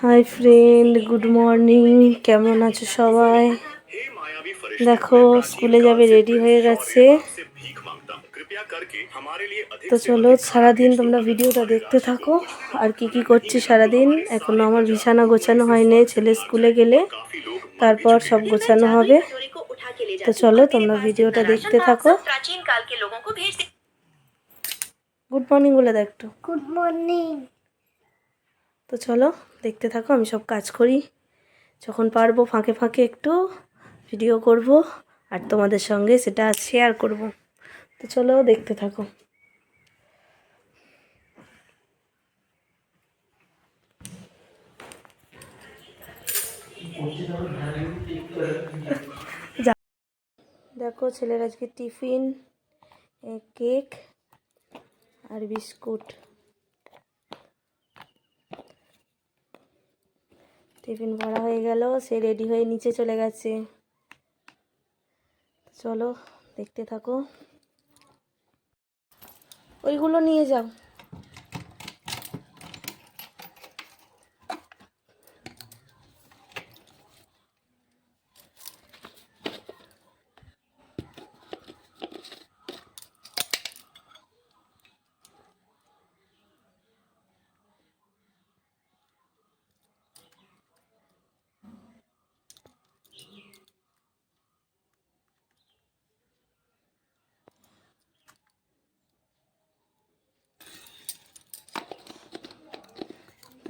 Hi friend good morning কেমন আছো সবাই? দেখো স্কুলে যাবে রেডি হয়ে গেছে। তো চলো সারাদিন তোমরা ভিডিওটা দেখতে থাকো। আর কি কি করছি সারাদিন? এখনও আমার বিছানা গোছানো হয়নি। ছেলে স্কুলে গেলে তারপর সব গোছানো হবে। তো চলো তোমরা ভিডিওটা দেখতে থাকো। গুড মর্নিং বলে দেখো গুড মর্নিং তো চলো, দেখতে থাকো, আমি সব কাজ করি। যখন পারব ফাঁকে ফাঁকে একটু ভিডিও করব আর তোমাদের সঙ্গে সেটা শেয়ার করব। তো চলো, দেখতে থাকো। দেখো, ছেলের আজকে টিফিন কেক আর বিস্কুট। টিফিন ভরা হয়ে গেল, সে রেডি হয়ে নিচে চলে গেছে। চলো, দেখতে থাকো। ওইগুলো নিয়ে যাও।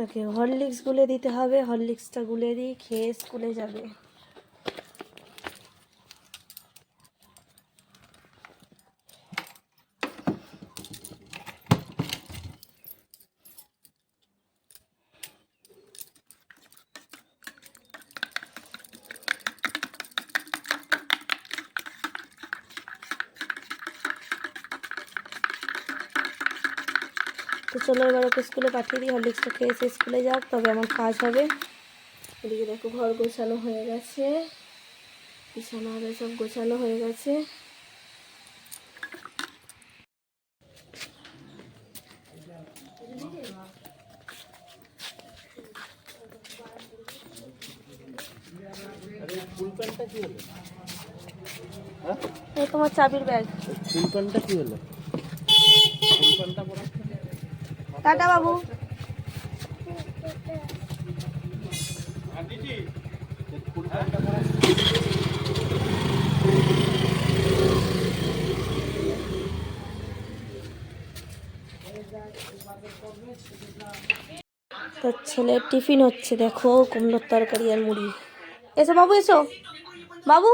তাকে হরলিক্স গুলে দিতে হবে হরলিক্সটা গুলে দিই খেয়ে স্কুলে যাবে। চলো এবার ওকে স্কুলে পাঠিয়ে দিই। হরলিক্সটা খেয়ে এসে স্কুলে যাক তবে আমার কাজ হবে। এদিকে দেখো ঘর গোছানো হয়ে গেছে। বিছানা সব গোছানো হয়ে গেছে। এই তোমার চাবির ব্যাগ। ফুলপানটা কি হলো? টাটা বাবু। তোর ছেলের টিফিন হচ্ছে, দেখো, কুমড়োর তরকারি আর মুড়ি। এসো বাবু এসো। বাবু,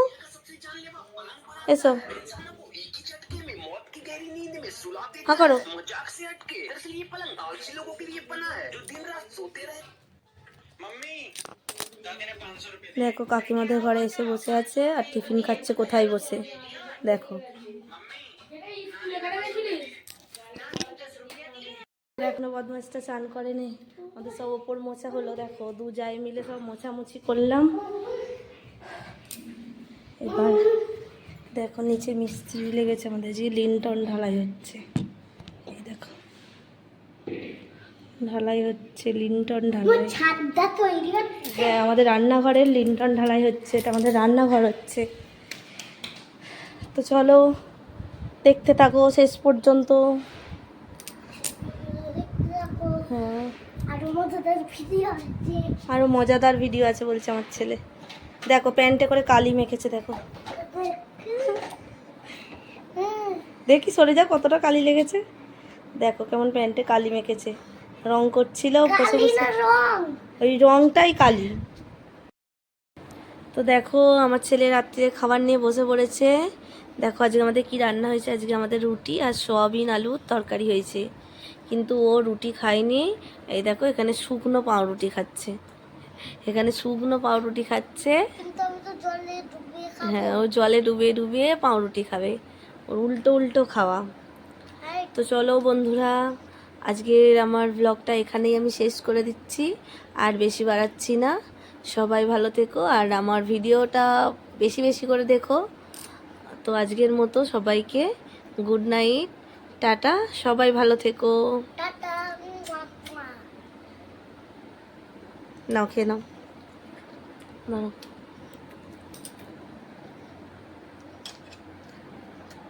এসো। হ্যাঁ করো দেখো কাকিমাদের ঘরে এসে বসে আছে আর টিফিন খাচ্ছে কোথায় বসে দেখো এখনও বদমাসটা চান করেনি আমাদের সব ওপর মোছা হলো দেখো দু যাই মিলে সব মোছামুছি করলাম এবার দেখো নিচে মিস্ত্রি লেগেছে আমাদের যে লিনটন ঢালাই হচ্ছে। এই দেখো। ঢালাই হচ্ছে লিনটন ঢালাই। হ্যাঁ আমাদের রান্নাঘরের লিনটন ঢালাই হচ্ছে এটা আমাদের রান্নাঘর হচ্ছে। তো চলো দেখতে থাকো শেষ পর্যন্ত। হ্যাঁ। আরও মজাদার ভিডিও আছে বলছে আমার ছেলে। দেখো প্যান্টে করে কালি মেখেছে দেখো হ্যাঁ, দেখি সরে যা কতটা কালি লেগেছে। দেখো কেমন প্যান্টে কালি মেখেছে। রং করছিল বসে বসে ওই রংটাই কালি। তো দেখো আমার ছেলে রাত্রে খাবার নিয়ে বসে পড়েছে। দেখো আজকে আমাদের কি রান্না হয়েছে? আজকে আমাদের রুটি আর সয়াবিন আলুর তরকারি হয়েছে। কিন্তু ও রুটি খায়নি। এই দেখো এখানে শুকনো পাউরুটি খাচ্ছে। এখানে শুকনো পাউরুটি খাচ্ছে। হ্যাঁ ও জলে ডুবিয়ে ডুবিয়ে পাউরুটি খাবে। ওর উল্টো উল্টো খাওয়া। তো চলো বন্ধুরা আজকের আমার ব্লগটা এখানেই আমি শেষ করে দিচ্ছি আর বেশি বাড়াচ্ছি না। সবাই ভালো থেকো আর আমার ভিডিওটা বেশি বেশি করে দেখো। তো আজকের মতো সবাইকে গুড নাইট টাটা সবাই ভালো থেকো। নাও খেয়ে নাও।